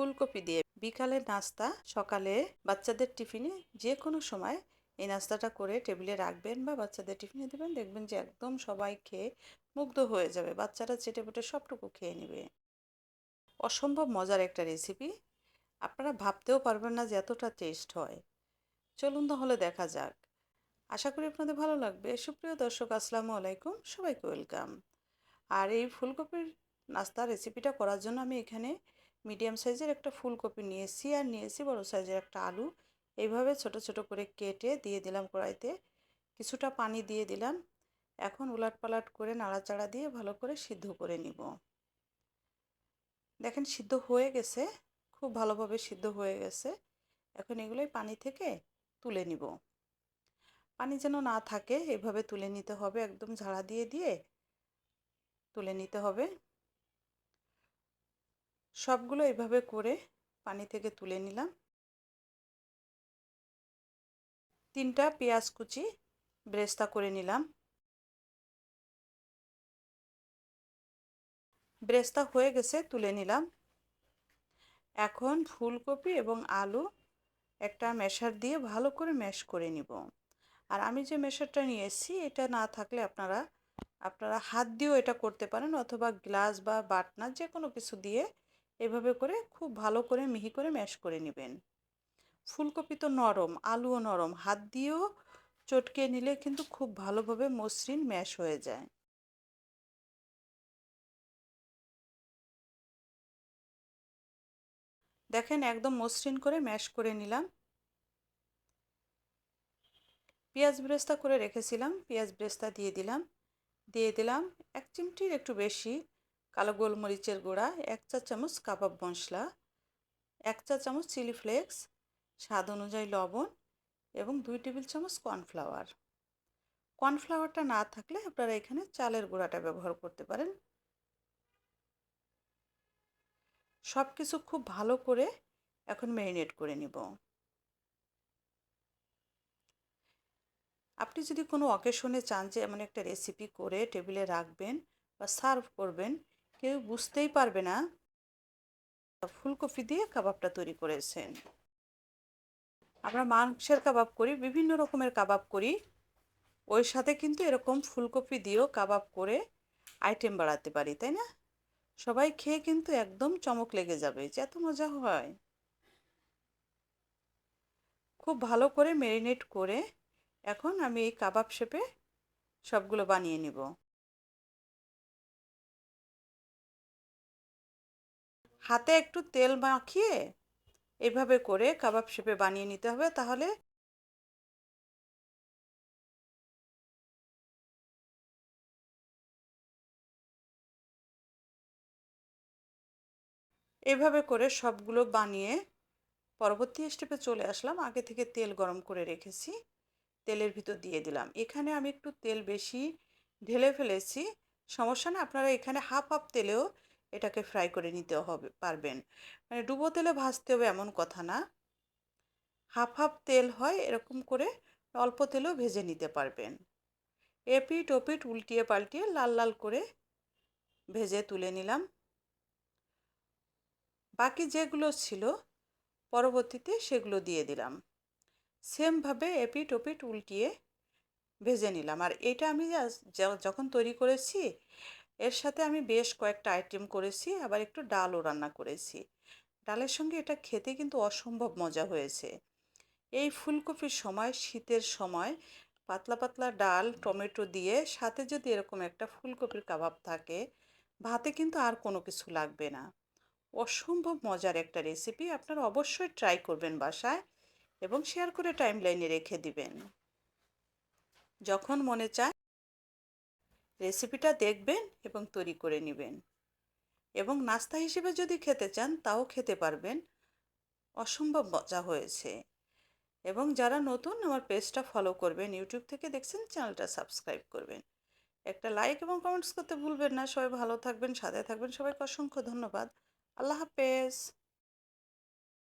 ফুলকপি দিয়ে বিকালের নাস্তা, সকালে বাচ্চাদের টিফিনে যে কোনো সময় এই নাস্তাটা করে টেবিলে রাখবেন বা বাচ্চাদের টিফিনে দেবেন, দেখবেন যে একদম সবাই খেয়ে মুগ্ধ হয়ে যাবে। বাচ্চারা চেটে পেটে সবটুকু খেয়ে নেবে। অসম্ভব মজার একটা রেসিপি। আপনারা ভাবতেও পারবেন না যে এতটা টেস্ট হয়। চলুন তাহলে দেখা যাক। আশা করি আপনাদের ভালো লাগবে। সুপ্রিয় দর্শক, আসসালামু আলাইকুম। সবাইকে ওয়েলকাম। আর এই ফুলকপির নাস্তা রেসিপিটা করার জন্য আমি এখানে মিডিয়াম সাইজের একটা ফুলকপি নিয়েছি আর নিয়েছি বড় সাইজের একটা আলু। এইভাবে ছোট ছোট করে কেটে দিয়ে দিলাম কড়াইতে। কিছুটা পানি দিয়ে দিলাম। এখন উলাট পালাট করে নাড়াচাড়া দিয়ে ভালো করে সিদ্ধ করে নিব। দেখেন সিদ্ধ হয়ে গেছে, খুব ভালোভাবে সিদ্ধ হয়ে গেছে। এখন এগুলোই পানি থেকে তুলে নিব। পানি যেন না থাকে, এভাবে তুলে নিতে হবে। একদম ঝাড়া দিয়ে দিয়ে তুলে নিতে হবে। সবগুলো এভাবে করে পানি থেকে তুলে নিলাম। তিনটা পেঁয়াজ কুচি ব্রেস্তা করে নিলাম। ব্রেস্তা হয়ে গেছে, তুলে নিলাম। এখন ফুলকপি এবং আলু একটা মেশার দিয়ে ভালো করে ম্যাশ করে নিব। আর আমি যে মেশারটা নিয়ে এসেছি, এটা না থাকলে আপনারা আপনারা হাত দিয়েও এটা করতে পারেন অথবা গ্লাস বা বাটনা যে কোনো কিছু দিয়ে এভাবে করে খুব ভালো করে মিহি করে ম্যাশ করে নেবেন। ফুলকপি তো নরম, আলুও নরম, হাত দিয়েও চটকে নিলে কিন্তু খুব ভালোভাবে মসৃণ ম্যাশ হয়ে যায়। দেখেন একদম মসৃণ করে ম্যাশ করে নিলাম। পেঁয়াজ ব্রেস্তা করে রেখেছিলাম, পেঁয়াজ ব্রেস্তা দিয়ে দিলাম দিয়ে দিলাম এক চিমটির একটু বেশি। কালো গোলমরিচের গুঁড়া, এক চা চামচ কাবাব মশলা, এক চা চামচ চিলি ফ্লেক্স, স্বাদ অনুযায়ী লবণ এবং দুই টেবিল চামচ কর্নফ্লাওয়ার। কর্নফ্লাওয়ারটা না থাকলে আপনারা এখানে চালের গুঁড়াটা ব্যবহার করতে পারেন। সব কিছু খুব ভালো করে এখন ম্যারিনেট করে নিব। আপনি যদি কোনো অকেশনে চান যে এমন একটা রেসিপি করে টেবিলে রাখবেন বা সার্ভ করবেন কেউ বুঝতেই পারবে না। ফুলকপি দিয়ে কাবাবটা তৈরি করেছেন। আমরা মাংসের কাবাব করি, বিভিন্ন রকমের কাবাব করি। ওই সাথে কিন্তু এরকম ফুলকপি দিয়েও কাবাব করে আইটেম বাড়াতে পারি, তাই না? সবাই খেয়ে কিন্তু একদম চমক লেগে যাবে যে এত মজা হয়। খুব ভালো করে ম্যারিনেট করে এখন আমি এই কাবাব শেপে সবগুলো বানিয়ে নিব। হাতে একটু তেল মাখিয়ে এভাবে করে কাবাব শেপে বানিয়ে নিতে হবে, তাহলে এভাবে করে সবগুলো বানিয়ে পরবর্তী স্টেপে চলে আসলাম। আগে থেকে তেল গরম করে রেখেছি, তেলের ভিতর দিয়ে দিলাম। এখানে আমি একটু তেল বেশি ঢেলে ফেলেছি। সমস্যা না, আপনারা এখানে হাফ হাফ তেলেও এটাকে ফ্রাই করে নিতে হবে, পারবেন। মানে ডুবো তেলে ভাজতে হবে এমন কথা না। হাফ হাফ তেল হয়, এরকম করে অল্প তেলেও ভেজে নিতে পারবেন। এপিট ওপিট উল্টিয়ে পাল্টিয়ে লাল লাল করে ভেজে তুলে নিলাম। বাকি যেগুলো ছিল, পরবর্তীতে সেগুলো দিয়ে দিলাম। সেমভাবে এপিট ওপিট উল্টিয়ে ভেজে নিলাম। আর এটা আমি যখন তৈরি করেছি এর সাথে আমি বেশ কয়েকটা আইটেম করেছি, আবার একটু ডালও রান্না করেছি। ডালের সঙ্গে এটা খেতে কিন্তু অসম্ভব মজা হয়েছে। এই ফুলকপির সময়, শীতের সময়, পাতলা পাতলা ডাল, টমেটো দিয়ে সাথে যদি এরকম একটা ফুলকপির কাবাব থাকে, ভাতে কিন্তু আর কোনো কিছু লাগবে না। অসম্ভব মজার একটা রেসিপি আপনারা অবশ্যই ট্রাই করবেন বাসায় এবং শেয়ার করে টাইম লাইনে রেখে দিবেন। যখন মনে চায় রেসিপিটা দেখবেন এবং তৈরি করে নেবেন। এবং নাস্তা হিসেবে যদি খেতে চান, তাও খেতে পারবেন। অসম্ভব মজা হয়েছে। এবং যারা নতুন, আমার পেজটা ফলো করবেন ইউটিউব থেকে দেখছেন, চ্যানেলটা সাবস্ক্রাইব করবেন। একটা লাইক এবং কমেন্টস করতে ভুলবেন না। সবাই ভালো থাকবেন, সাথে থাকবেন। সবাইকে অসংখ্য ধন্যবাদ। আল্লাহ হাফেজ।